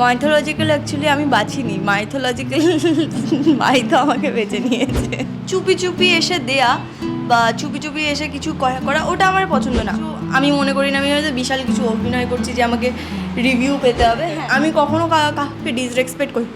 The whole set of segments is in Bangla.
মাইথোলজিক্যাল অ্যাকচুয়ালি আমি বাছিনি মাইথোলজিক্যাল মাইথো আমাকে বেছে নিয়েছে। চুপি চুপি এসে দেয়া বা চুপি চুপি এসে কিছু করা করা ওটা আমার পছন্দ না। আমি মনে করি না আমি হয়তো বিশাল কিছু অভিনয় করছি যে আমাকে রিভিউ পেতে হবে। হ্যাঁ, আমি কখনো কাউকে ডিসরেসপেক্ট করি।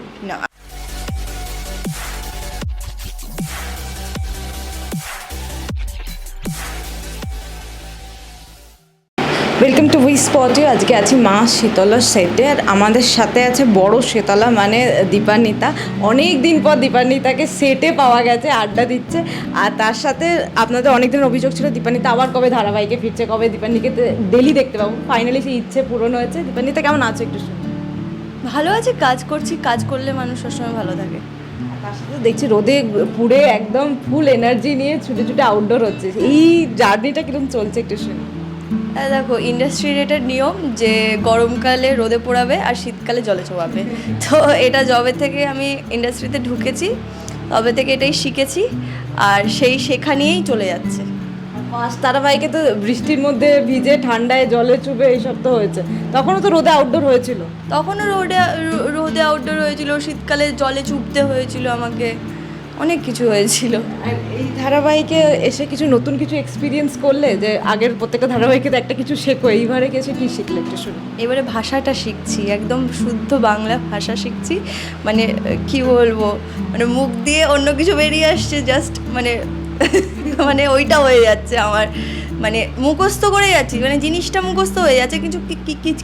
ওয়েলকাম টু উই স্পটে আজকে আছি মা শীতলা সেটে আর আমাদের সাথে আছে বড় শীতলা মানে দীপান্বিতা। অনেক দিন পর দীপান্বিতাকে সেটে পাওয়া গেছে আড্ডা দিচ্ছে। আর তার সাথে আপনাদের অনেক দিন অভিযোগ ছিল দীপান্বিতা আবার কবে ধারাবাহিকে ফিরছে কবে দীপান্বিকে ডেলি দেখতে পাবো। ফাইনালি সেই ইচ্ছে পূরণ হয়েছে। দীপান্বিতা কেমন আছে একটু ভালো আছে কাজ করছি। কাজ করলে মানুষ সবসময় ভালো থাকে। দেখছি রোদে পুড়ে একদম ফুল এনার্জি নিয়ে ছুটে ছুটে আউটডোর হচ্ছে। এই জার্নিটা কীরকম চলছে একটু শুনি। দেখো ইন্ডাস্ট্রি রেটের নিয়ম যে গরমকালে রোদে পোড়াবে আর শীতকালে জলে চোবাবে। তো এটা জবে থেকে আমি ইন্ডাস্ট্রিতে ঢুকেছি তবে থেকে এটাই শিখেছি আর সেই শেখা নিয়েই চলে যাচ্ছে। পাঁচ তারাবাইকে তো বৃষ্টির মধ্যে ভিজে ঠান্ডায় জলে চুবে এইসব তো হয়েছে। তখনও তো রোদে আউটডোর হয়েছিল। তখনও রোদে রোদে আউটডোর হয়েছিল শীতকালে জলে চুপতে হয়েছিল আমাকে। অনেক কিছু হয়েছিল। আর এই ধারাবাহিকে এসে কিছু নতুন কিছু এক্সপিরিয়েন্স করলে যে আগের প্রত্যেকটা ধারাবাহিকে তো একটা কিছু শেখো এইবারে এসে কি শিখলে একটু শুনি? এবারে ভাষাটা শিখছি একদম শুদ্ধ বাংলা ভাষা শিখছি। মানে কি বলব? মানে মুখ দিয়ে অন্য কিছু বেরিয়ে আসছে জাস্ট মানে মানে ওইটা হয়ে যাচ্ছে আমার। মানে মুখস্থ করে যাচ্ছি মানে জিনিসটা মুখস্থ হয়ে যাচ্ছে কিছু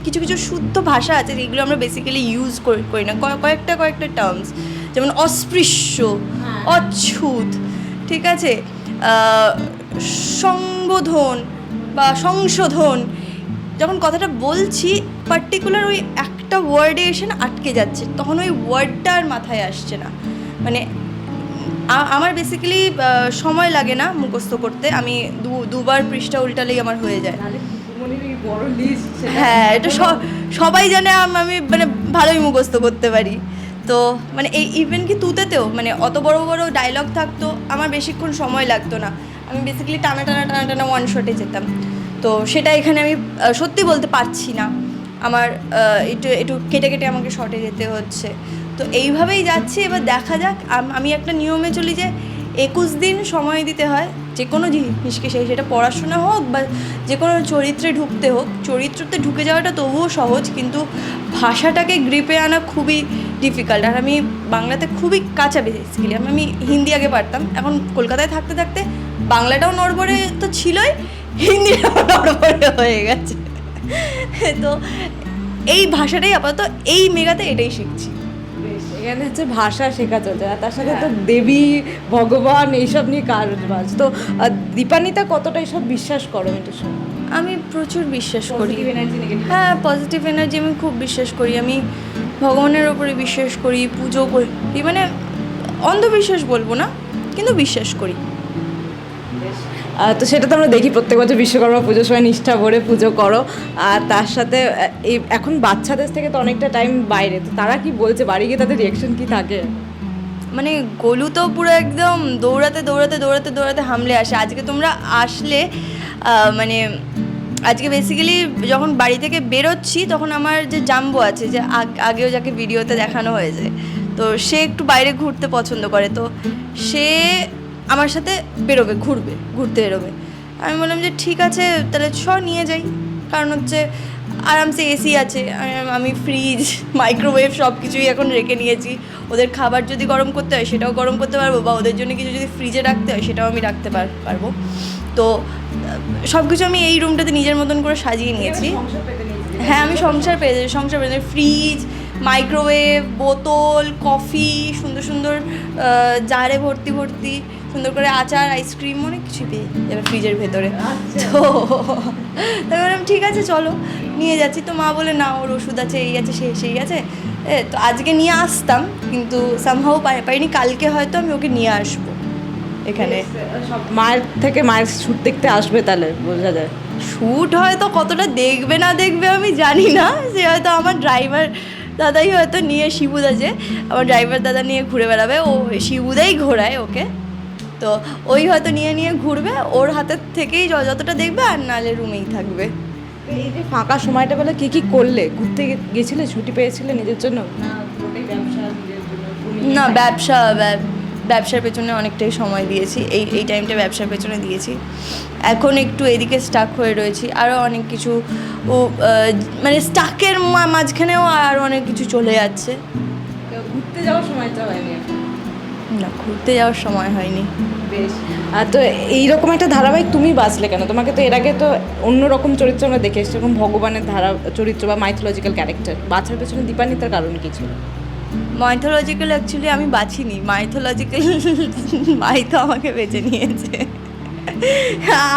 কিছু কিছু শুদ্ধ ভাষা আছে যেগুলো আমরা বেসিক্যালি ইউজ করি না। কয়েকটা কয়েকটা টার্মস যেমন অস্পৃশ্য অচ্ছুত ঠিক আছে? সংবোধন বা সংশোধন যখন কথাটা বলছি পার্টিকুলার ওই একটা ওয়ার্ডে এসে না আটকে যাচ্ছে। তখন ওই ওয়ার্ডটা আর মাথায় আসছে না। মানে আমার বেসিক্যালি সময় লাগে না মুখস্থ করতে। আমি দু দুবার পৃষ্ঠা উল্টালেই আমার হয়ে যায়। হ্যাঁ এটা স- সবাই জানে আমি মানে ভালোই মুখস্থ করতে পারি। তো মানে এই ইভেন কি তুতেতেও মানে অত বড় বড় ডায়লগ থাকতো, আমার বেশিক্ষণ সময় লাগতো না। আমি বেসিক্যালি টানা টানা টানা টানা ওয়ান শটে যেতাম। তো সেটা এখানে আমি সত্যি বলতে পারছি না। আমার একটু একটু কেটে কেটে আমাকে শটে যেতে হচ্ছে। তো এইভাবেই যাচ্ছি, এবার দেখা যাক। আমি একটা নিয়মে চলি যে একুশ দিন সময় দিতে হয়। যে কোনো জিনিসকে সেই সেটা পড়াশোনা হোক বা যে কোনো চরিত্রে ঢুকতে হোক, চরিত্রতে ঢুকে যাওয়াটা তবুও সহজ, কিন্তু ভাষাটাকে গ্রিপে আনা খুবই ডিফিকাল্ট আর আমি বাংলাতে খুবই কাঁচা বেসিক্যালি আমি আমি হিন্দি আগে পারতাম, এখন কলকাতায় থাকতে থাকতে বাংলাটাও নড়বড়ে তো ছিলই, হিন্দিটাও নড়বড়ে হয়ে গেছে। তো এই ভাষাটাই আপাতত এই মেগাতে এটাই শিখছি। এখানে হচ্ছে ভাষা শেখা চলছে আর তার সাথে তো দেবী ভগবান এইসব নিয়ে কাজবাজ তো দীপানিতা কতটা এইসব বিশ্বাস করো শুনি? আমি প্রচুর বিশ্বাস করি। হ্যাঁ পজিটিভ এনার্জি আমি খুব বিশ্বাস করি। আমি ভগবানের ওপরে বিশ্বাস করি পুজো করি মানে অন্ধবিশ্বাস বলব না কিন্তু বিশ্বাস করি। তো সেটা তো আমরা দেখি, প্রত্যেক বছর বিশ্বকর্মা পুজোর সময় নিষ্ঠা ভরে পুজো করো। আর তার সাথে এই এখন বাচ্চাদের থেকে তো অনেকটা টাইম বাইরে, তো তারা কি বলছে? বাড়ি গিয়ে তাদের রিয়াকশন কি থাকে? মানে গোলু তো পুরো একদম দৌড়াতে দৌড়াতে দৌড়াতে দৌড়াতে হামলে আসে। আজকে তোমরা আসলে মানে আজকে বেসিক্যালি যখন বাড়ি থেকে বেরোচ্ছি, তখন আমার যে জাম্বো আছে, যে আগ- আগেও যাকে ভিডিওতে দেখানো হয়েছে, তো সে একটু বাইরে ঘুরতে পছন্দ করে। তো সে আমার সাথে বেরোবে ঘুরবে ঘুরতে বেরোবে। আমি বললাম যে ঠিক আছে তাহলে ছ নিয়ে যাই। কারণ হচ্ছে আরামসে এসি আছে আমি- আমি ফ্রিজ মাইক্রোওয়েভ সব কিছুই এখন রেখে নিয়েছি। ওদের খাবার যদি গরম করতে হয় সেটাও গরম করতে পারব বা ওদের জন্য কিছু যদি ফ্রিজে রাখতে হয় সেটাও আমি রাখতে পারব। তো সব কিছু আমি এই রুমটাতে নিজের মতন করে সাজিয়ে নিয়েছি। হ্যাঁ আমি সংসার পেয়ে যাই সংসার পেয়ে যাই ফ্রিজ মাইক্রোওয়েভ বোতল কফি সুন্দর সুন্দর জারে ভর্তি ভর্তি। সুন্দর করে আচার আইসক্রিম অনেক কিছু পেয়ে যাবে ফ্রিজের ভেতরে। তো তাই বললাম ঠিক আছে চলো নিয়ে যাচ্ছি। তো মা বলে না ওর ওষুধ আছে এই আছে সেই সেই আছে। এ, তো আজকে নিয়ে আসতাম কিন্তু সামহাও পাইনি। কালকে হয়তো আমি ওকে নিয়ে আসব এখানে। সব মায়ের থেকে মায়ের শুট দেখতে আসবে তাহলে বোঝা যায়। শ্যুট হয়তো কতটা দেখবে না দেখবে আমি জানি না। সে হয়তো আমার ড্রাইভার দাদাই হয়তো নিয়ে শিবুদা যে আমার ড্রাইভার দাদা নিয়ে ঘুরে বেড়াবে। ও শিবুদাই ঘোরায় ওকে। তো ওই হয়তো নিয়ে নিয়ে ঘুরবে ওর হাতের থেকেই যতটা দেখবে আর নালে রুমেই থাকবে। এই যে ফাঁকা সময়টা বেলা কি কি করলে? ঘুরতে গেছিলে? ছুটি পেয়েছিলে নিজের জন্য? না ব্যবসা ব্যবসার পেছনে অনেকটাই সময় দিয়েছি। এই এই টাইমটা ব্যবসার পেছনে দিয়েছি। এখন একটু এদিকে স্টাক হয়ে রয়েছি। আরও অনেক কিছু ও মানে স্টাকের মাঝখানেও আরও অনেক কিছু চলে যাচ্ছে। ঘুরতে যাওয়ার সময়টা হয়নি। না ঘুরতে যাওয়ার সময় হয়নি। বেশ। আর তো এইরকম একটা ধারাবাহিক তুমি বাঁচলে কেন? তোমাকে তো এর আগে তো অন্যরকম চরিত্র আমরা দেখে এসেছি যেরকম ভগবানের ধারা চরিত্র বা মাইথোলজিক্যাল ক্যারেক্টার বাছার পেছনে দীপান্বিতার কারণ কী ছিল? মাইথোলজিক্যাল অ্যাকচুয়ালি আমি বাছিনি মাইথোলজিক্যাল মাইথো আমাকে বেছে নিয়েছে।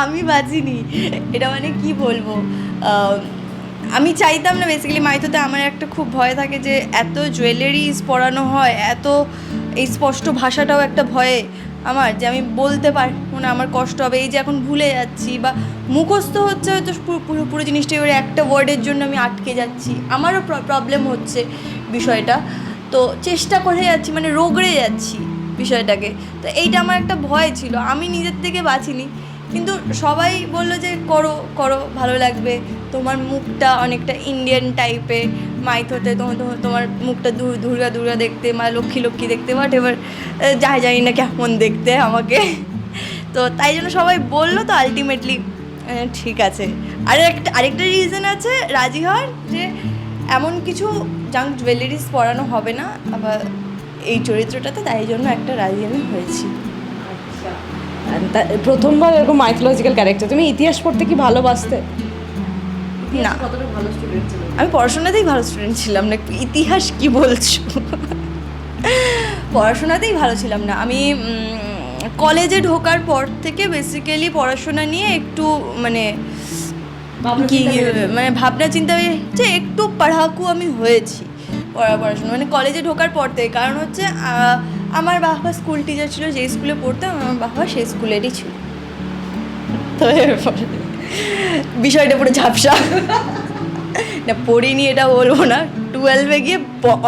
আমি বাছিনি এটা মানে কি বলব? আমি চাইতাম না বেসিক্যালি মাইথোতে আমার একটা খুব ভয় থাকে যে এত জুয়েলারিজ পরানো হয়, এত এই স্পষ্ট ভাষাটাও একটা ভয়ে আমার যে আমি বলতে পারব না, আমার কষ্ট হবে। এই যে এখন ভুলে যাচ্ছি বা মুখস্থ হচ্ছে হয়তো পুরো পুরো জিনিসটা, এবারে একটা ওয়ার্ডের জন্য আমি আটকে যাচ্ছি। আমারও প্রবলেম হচ্ছে বিষয়টা। তো চেষ্টা করে যাচ্ছি মানে রোগড়ে যাচ্ছি বিষয়টাকে। তো এইটা আমার একটা ভয় ছিল। আমি নিজের থেকে বাঁচিনি। কিন্তু সবাই বলল যে, করো করো, ভালো লাগবে। তোমার মুখটা অনেকটা ইন্ডিয়ান টাইপে মাইথোতে তোমার তোমার- মুখটা দুর্গা দুর্গা দেখতে, মা লক্ষ্মী লক্ষ্মী দেখতে বাট এবার যাই জানি না কেমন দেখতে আমাকে। তো তাই জন্য সবাই বলল, তো আলটিমেটলি ঠিক আছে। আর একটা, আরেকটা রিজন আছে, রাজি হওয়ার, যে এমন কিছু জাঙ্ক জুয়েলারিজ পরানো হবে না, আবার এই চরিত্রটাতে তাই জন্য একটা রাজি আমি হয়েছি। প্রথমবার এরকম মাইথোলজিক্যাল ক্যারেক্টার তুমি ইতিহাস পড়তে কি ভালোবাসতে? না। আমি পড়াশোনাতেই ভালো স্টুডেন্ট ছিলাম না ইতিহাস কি বলছো? পড়াশোনাতেই ভালো ছিলাম না। আমি কলেজে ঢোকার পর থেকে বেসিক্যালি পড়াশোনা নিয়ে একটু মানে কি মানে ভাবনা চিন্তা যে একটু পড়াকু আমি হয়েছি। পড়া পড়াশোনা মানে কলেজে ঢোকার পর থেকে। কারণ হচ্ছে আমার বাবা স্কুল টিচার ছিল, যেই স্কুলে পড়তাম, আমার বাবা সেই স্কুলেরই ছিল। তো এরপরে বিষয়টা পুরো ঝাপসা। না, পড়িনি এটা বলব না। টুয়েলভে গিয়ে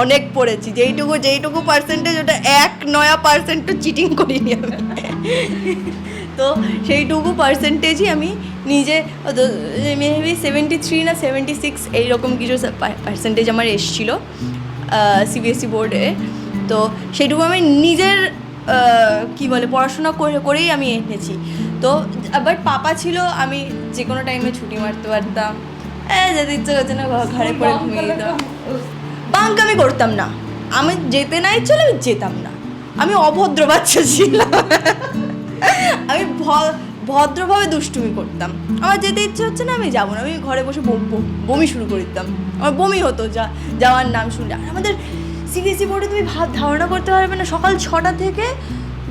অনেক পড়েছি। যেইটুকু যেইটুকু পার্সেন্টেজ ওটা এক নয়া পার্সেন্টও চিটিং করিনি আমি। তো সেইটুকু পার্সেন্টেজই আমি নিজে মেবি সেভেন্টি থ্রি না সেভেন্টি সিক্স এইরকম কিছু পার্সেন্টেজ আমার এসছিলো সিবিএসসি বোর্ডে তো সেইটুকু আমি নিজের কি বলে পড়াশোনা করে করেই আমি এনেছি। তো আবার পাপা ছিল আমি যে কোনো টাইমে ছুটি মারতে পারতাম। হ্যাঁ যেতে ইচ্ছে করছে না ঘরে পড়ে ঘুমিয়ে যেতাম। বাঙ্ক আমি করতাম না। আমি যেতে না ইচ্ছে আমি যেতাম না। আমি অভদ্র বাচ্চা ছিলাম। আমি ভদ্রভাবে দুষ্টুমি করতাম। আমার যেতে ইচ্ছে হচ্ছে না আমি যাব না। আমি ঘরে বসে বম- শুরু করে দিতাম। আমার বমি হতো যা যাওয়ার নাম শুনলে। আর আমাদের সিবিএসসি বোর্ডে তুমি ভাব ধারণা করতে পারবে না। সকাল ছটা থেকে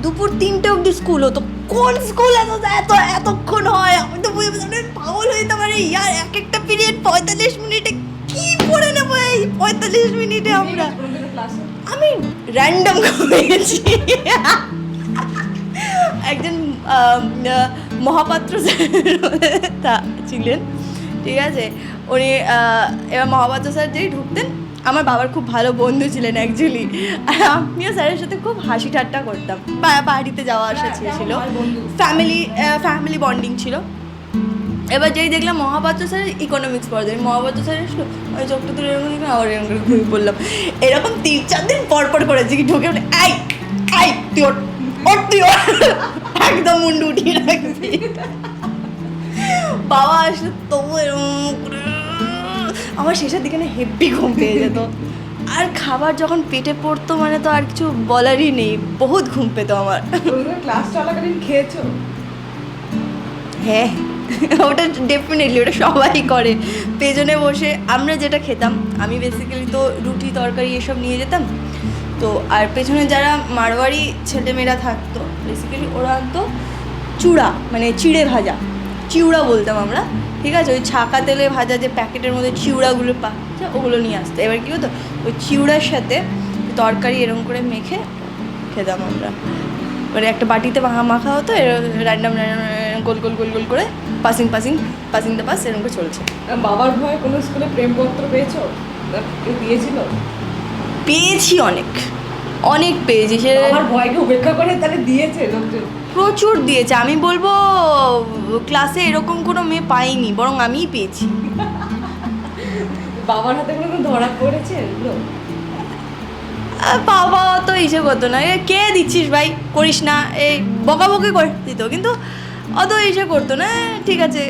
দুপুর তিনটে অবধি স্কুল হতো। কোন স্কুল এত এত এতক্ষণ হয়? আমি তো পাগল যেতাম আরে ইয়ার এক একটা পিরিয়ড পঁয়তাল্লিশ মিনিটে কি পড়ে নেব এই পঁয়তাল্লিশ মিনিটে আমরা? আমি র্যান্ডম গেছি একজন মহাপাত্র তা ছিলেন। ঠিক আছে? উনি এবার মহাপাত্র স্যার যেই ঢুকতেন আমার বাবার খুব ভালো বন্ধু ছিলেন অ্যাকচুয়ালি আর আমিও স্যারের সাথে খুব হাসি ঠাট্টা করতাম। বাড়িতে যাওয়া আসা ছিল। ফ্যামিলি ফ্যামিলি বন্ডিং ছিল। এবার যেই দেখলাম মহাপাত্র স্যারের ইকোনমিক্স পড়া যায় মহাপাত্র স্যার এসলো আমি চোখটা তুলে এরকম আবার এরকম করে ঘুমিয়ে পড়লাম। এরকম তিন চার দিন পর পর করেছি কি ঢুকে আই আই তুই ওঠ তুই একদম মুন্ডু উঠিয়ে রাখবি বাবা আসলে তবু এরকম করে আমার শেষের দিকে না হেভি ঘুম পেয়ে যেত। আর খাবার যখন পেটে পড়তো মানে তো আর কিছু বলারই নেই বহুত ঘুম পেতো আমার। ক্লাস চলাকালীন খেয়েছো? হ্যাঁ ওটা ডেফিনেটলি ওটা সবাই করে। পেছনে বসে আমরা যেটা খেতাম আমি বেসিক্যালি তো রুটি তরকারি এসব নিয়ে যেতাম। তো আর পেছনে যারা মারোয়ারি ছেলেমেয়েরা থাকতো বেসিক্যালি ওরা আনতো চূড়া মানে চিড়ে ভাজা। চিউড়া বলতাম আমরা ঠিক আছে? ওই ছাকা তেলে ভাজা যে প্যাকেটের মধ্যে চিউড়াগুলো পাচ্ছে ওগুলো নিয়ে আসতো। এবার কী হতো? ওই চিউড়ার সাথে তরকারি এরকম করে মেখে খেতাম আমরা। মানে একটা বাটিতে মাখা মাখা হতো র্যান্ডাম র্যান্ডাম গোল গোল গোল গোল করে passing passing passing the pass এরকম করে চলছে। বাবার ভয়ে কোনো স্কুলে প্রেমপত্র পেয়েছ? দিয়েছিল? পেয়েছি অনেক। অনেক পেয়েছি সে আমার ভয়কে উপেক্ষা করে তাহলে দিয়েছে লোকজন। প্রচুর দিয়েছে আমি বলব ক্লাসে এরকম কোনো মেয়ে পাইনি বরং আমিই পেয়েছি। বাবার হাতে কোনো ধরা পড়েছে এগুলো? বাবা তো ইসে করতো না। কে দিচ্ছিস ভাই? করিস না। এই বকাবকি করে দিত কিন্তু অত ইসে করতো না। ঠিক আছে।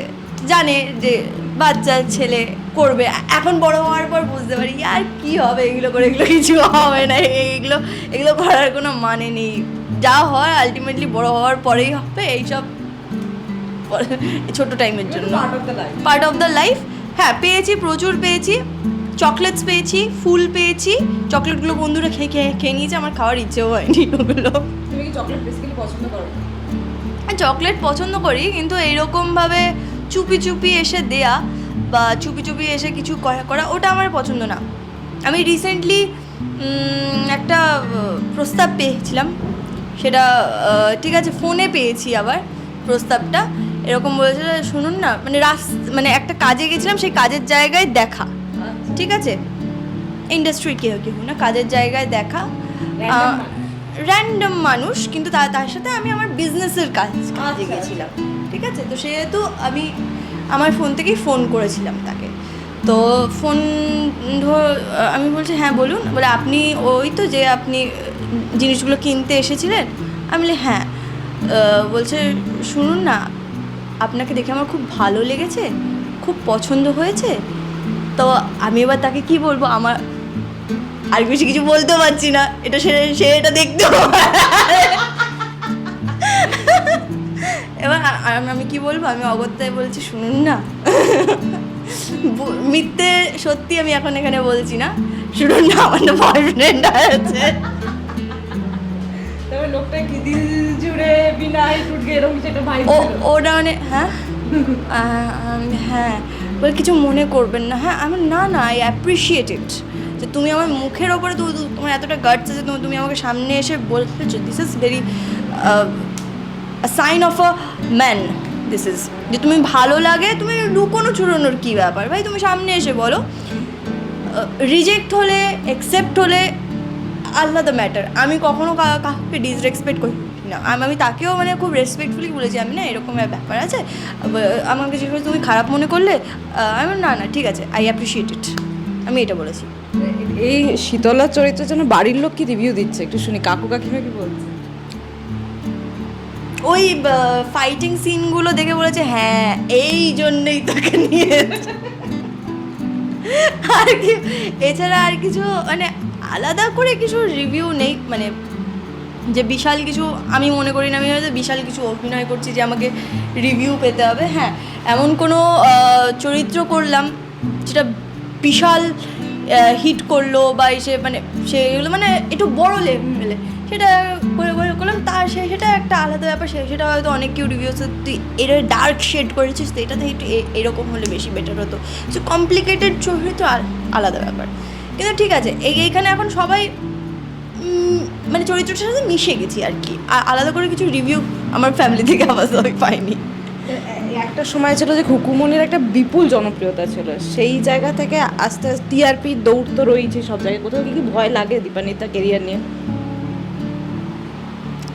জানে যে বাচ্চা ছেলে করবে। এখন বড় হওয়ার পর বুঝতে পারি আর কি হবে? এগুলো করে এগুলো কিছু হবে না। এগুলো এগুলো করার কোনো মানে নেই। যা হয় আলটিমেটলি বড় হওয়ার পরেই হবে এইসব ছোট টাইমের জন্য। পার্ট অফ দ্য লাইফ হ্যাঁ পেয়েছি প্রচুর পেয়েছি। চকলেটস পেয়েছি ফুল পেয়েছি। চকলেটগুলো বন্ধুরা খেয়ে খেয়ে খেয়ে নিয়েছে আমার খাওয়ার ইচ্ছেও হয়নি ওগুলো। তুমি কি চকলেট বেসিক্যালি পছন্দ করো? চকলেট পছন্দ করি কিন্তু এইরকমভাবে চুপি চুপি এসে দেয়া বা চুপি চুপি এসে কিছু করা করা ওটা আমার পছন্দ না। আমি রিসেন্টলি একটা প্রস্তাব পেয়েছিলাম। সেটা ঠিক আছে ফোনে পেয়েছি আবার প্রস্তাবটা। এরকম বলেছে শুনুন না মানে রাস মানে একটা কাজে গেছিলাম সেই কাজের জায়গায় দেখা। ঠিক আছে? ইন্ডাস্ট্রি কেউ কেউ না কাজের জায়গায় দেখা। র্যান্ডম মানুষ কিন্তু তার সাথে আমি আমার বিজনেসের কাজ কাজে আচ্ছা, গেছিলাম। ঠিক আছে? তো সেহেতু আমি আমার ফোন থেকেই ফোন করেছিলাম তাকে। তো ফোন ধর, আমি বলছি হ্যাঁ বলুন। বলে, আপনি ওই তো যে আপনি জিনিসগুলো কিনতে এসেছিলেন? আমি বলি হ্যাঁ। বলছে, শুনুন না, আপনাকে দেখে আমার খুব ভালো লেগেছে, খুব পছন্দ হয়েছে। তো আমি এবার তাকে কি বলব? আমার, আর বেশি কিছু বলতে পারছি না। এটা সে এটা দেখতে আ- আমি কি বলব? আমি অগত্যায় বলছি শুনুন না। মিথ্যে সত্যি আমি এখন এখানে বলছি না। শুনুন না আমার না বয়ফ্রেন্ড আছে। তবে লোকটা কি দিল জুড়ে বিনা টুটকে এরকম কিছু ভাই ও ওটা মানে হ্যাঁ? আমি হ্যাঁ। বলে কিছু মনে করবেন না হ্যাঁ? আমি না না আই অ্যাপ্রিসিয়েট ইট যে তুমি আমার মুখের ওপরে তোমার এতটা গার্ডস আছে তুমি তুমি আমাকে সামনে এসে বলছো this is very sign of a man this is যে তুমি ভালো লাগে, তুমি লুকোনো চুরোনোর কী ব্যাপার? ভাই, তুমি সামনে এসে বলো। রিজেক্ট হলে অ্যাকসেপ্ট হলে আলাদা ম্যাটার আমি কখনো কাউকে ডিসরেসপেক্ট করি না। আমি তাকেও মানে খুব রেসপেক্টফুলি বলেছি, আমি না এরকম ব্যাপার আছে। আমাকে জিজ্ঞেস তুমি খারাপ মনে করলে আমি না না, ঠিক আছে আই অ্যাপ্রিসিয়েট ইট আমি এটা বলেছি। এই শীতলা চরিত্রের জন্য বাড়ির লোক কি রিভিউ দিচ্ছে? একটু শুনি, কাকু কাকিমা কি বলছে? ওই ফাইটিং সিনগুলো দেখে বলেছে হ্যাঁ এই জন্যই তাকে নিয়ে আর কি। এছাড়া আর কিছু মানে আলাদা করে কিছু রিভিউ নেই মানে যে বিশাল কিছু, আমি মনে করি না, আমি হয়তো বিশাল কিছু অভিনয় করছি যে আমাকে রিভিউ পেতে হবে। হ্যাঁ এমন কোনো চরিত্র করলাম, যেটা বিশাল হিট করল বা এসে মানে সেগুলো মানে একটু বড় লেভেলে সেটা করে করে করলাম, তার সে সেটা একটা আলাদা ব্যাপার, সে সেটা হয়তো অনেক কেউ রিভিউসে তুই এটা ডার্ক শেড করেছিস, তো এটাতে একটু এরকম হলে বেশি বেটার হতো। সো কমপ্লিকেটেড চরিত্র আল- আলাদা ব্যাপার। কিন্তু ঠিক আছে, এই এইখানে এখন সবাই মানে চরিত্রটার সাথে মিশে গেছি আর কি। আলাদা করে কিছু রিভিউ আমার ফ্যামিলি থেকে আবার আমি পাইনি একটা সময় ছিল যে খুকুমনির একটা বিপুল জনপ্রিয়তা ছিল। সেই জায়গা থেকে আস্তে আস্তে টিআরপি দৌড় তো রয়েছে সব জায়গায়। কোথাও কি কি ভয় লাগে দীপানিতা কেরিয়ার নিয়ে?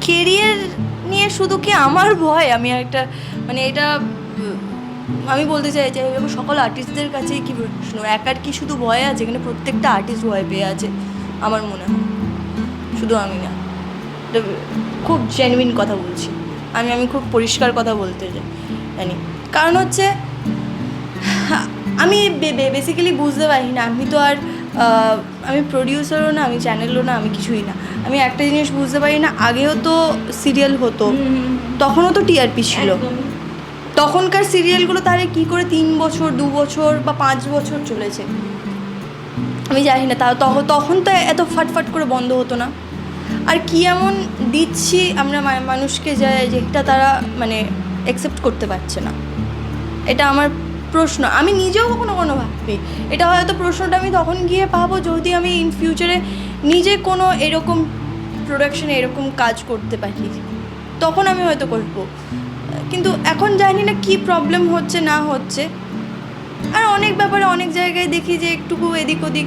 কেরিয়ার নিয়ে শুধু কি আমার ভয়? আমি একটা মানে এটা, আমি বলতে চাই যে আমি সকল আর্টিস্টদের কাছেই কি প্রশ্ন? একার কি শুধু ভয় আছে? এখানে প্রত্যেকটা আর্টিস্ট ভয় পেয়ে আছে, আমার মনে হয়। শুধু আমি না। খুব জেনুইন কথা বলছি। আমি আমি খুব পরিষ্কার কথা বলতে জানি। কারণ হচ্ছে, আমি বেসিক্যালি বুঝতে পারি না আমি তো আর আমি প্রডিউসারও না আমি চ্যানেলও না আমি কিছুই না। আমি একটা জিনিস বুঝতে পারি না আগেও তো সিরিয়াল হতো তখনও তো টিআরপি ছিল। তখনকার সিরিয়ালগুলো তাহলে কী করে তিন বছর দু বছর বা পাঁচ বছর চলেছে? আমি জানি না তা তখন তখন তো এত ফাটফাট করে বন্ধ হতো না। আর কি এমন দিচ্ছি আমরা মানুষকে যে যেটা তারা মানে অ্যাকসেপ্ট করতে পারছে না। এটা আমার প্রশ্ন। আমি নিজেও কখনো কোনো ভাবি। এটা হয়তো প্রশ্নটা আমি তখন গিয়ে পাবো যদি আমি ইন ফিউচারে নিজে কোনো এরকম প্রোডাকশনে এরকম কাজ করতে পারি। তখন আমি হয়তো করব। কিন্তু এখন জানি না কি প্রবলেম হচ্ছে, না হচ্ছে। আর অনেক ব্যাপারে অনেক জায়গায় দেখি যে একটুকু এদিক ওদিক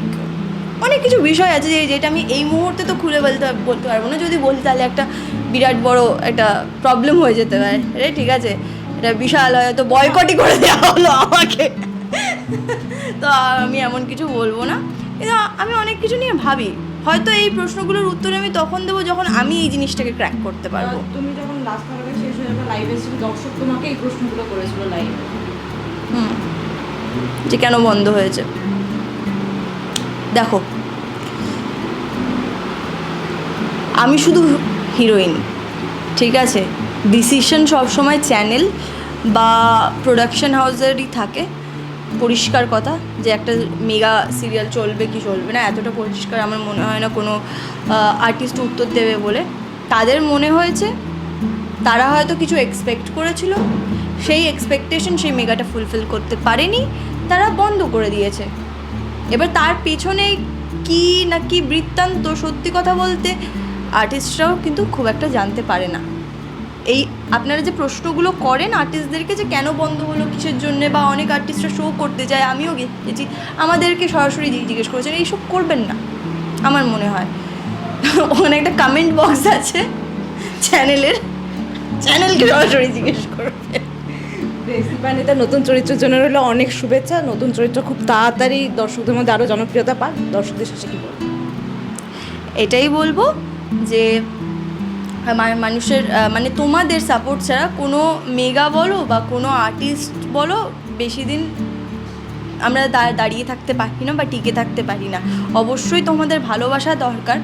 অনেক কিছু বিষয় আছে যে যেটা আমি এই মুহূর্তে তো খুলে বলতে বলতে পারব না। যদি বলি তাহলে একটা বিরাট বড় একটা প্রবলেম হয়ে যেতে পারে। রে ঠিক আছে। এটা বিশাল হয়তো বয়কটই করে দেওয়া হলো আমাকে। তো আমি এমন কিছু বলব না। কিন্তু আমি অনেক কিছু নিয়ে ভাবি। হয়তো এই প্রশ্নগুলোর উত্তর আমি তখন দেবো যখন আমি এই জিনিসটাকে ক্র্যাক করতে পারব। তুমি যখন লাস্ট শেষ হয়ে যাবে লাইভে দর্শক তোমাকে এই প্রশ্নগুলো করেছিল লাইভে হুম যে কেন বন্ধ হয়েছে। দেখো আমি শুধু হিরোইন ঠিক আছে? ডিসিশন সবসময় চ্যানেল বা প্রোডাকশন হাউসেরই থাকে, পরিষ্কার কথা যে একটা মেগা সিরিয়াল চলবে কি চলবে না, এতটা পরিষ্কার আমার মনে হয় না কোনো আর্টিস্ট উত্তর দেবে বলে। তাদের মনে হয়েছে, তারা হয়তো কিছু এক্সপেক্ট করেছিল, সেই এক্সপেকটেশন সেই মেগাটা ফুলফিল করতে পারেনি, তারা বন্ধ করে দিয়েছে। এবার তার পেছনে কি না কি বৃত্তান্ত সত্যি কথা বলতে আর্টিস্টরাও কিন্তু খুব একটা জানতে পারে না। এই আপনারা যে প্রশ্নগুলো করেন আর্টিস্টদেরকে যে কেন বন্ধ হলো কিসের জন্য বা অনেক আর্টিস্টরা শো করতে যায় আমিও গেছি। আমাদেরকে সরাসরি জিজ্ঞেস করেছেন এইসব করবেন না? আমার মনে হয়। ওখানে একটা কমেন্ট বক্স আছে চ্যানেলের চ্যানেলকে সরাসরি জিজ্ঞেস করবে দীপান্বিতা নতুন চরিত্রের জন্য রইল অনেক শুভেচ্ছা। নতুন চরিত্র খুব তাড়াতাড়ি দর্শকদের মধ্যে আরও জনপ্রিয়তা পাক। দর্শকদের শেষে কি বলব? এটাই বলব যে মানুষের মানে তোমাদের সাপোর্ট ছাড়া কোনো মেগা বলো বা কোনো আর্টিস্ট বলো বেশি দিন আমরা দাঁড়িয়ে থাকতে পারি না বা টিকে থাকতে পারি না। অবশ্যই তোমাদের ভালোবাসা দরকার।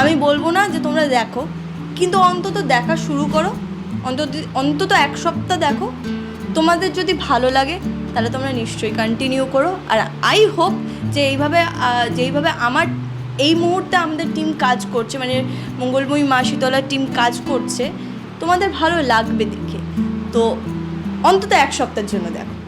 আমি বলব না যে তোমরা দেখো, কিন্তু অন্তত দেখা শুরু করো। অন্তত অন্তত এক সপ্তাহ দেখো। তোমাদের যদি ভালো লাগে, তাহলে তোমরা নিশ্চয়ই কন্টিনিউ করো। আর আই হোপ যে এইভাবে যেইভাবে আমার এই মুহূর্তে আমাদের টিম কাজ করছে মানে মঙ্গলময়ী মা শীতলার টিম কাজ করছে। তোমাদের ভালো লাগবে দেখে। তো অন্তত এক সপ্তাহের জন্য দেখো।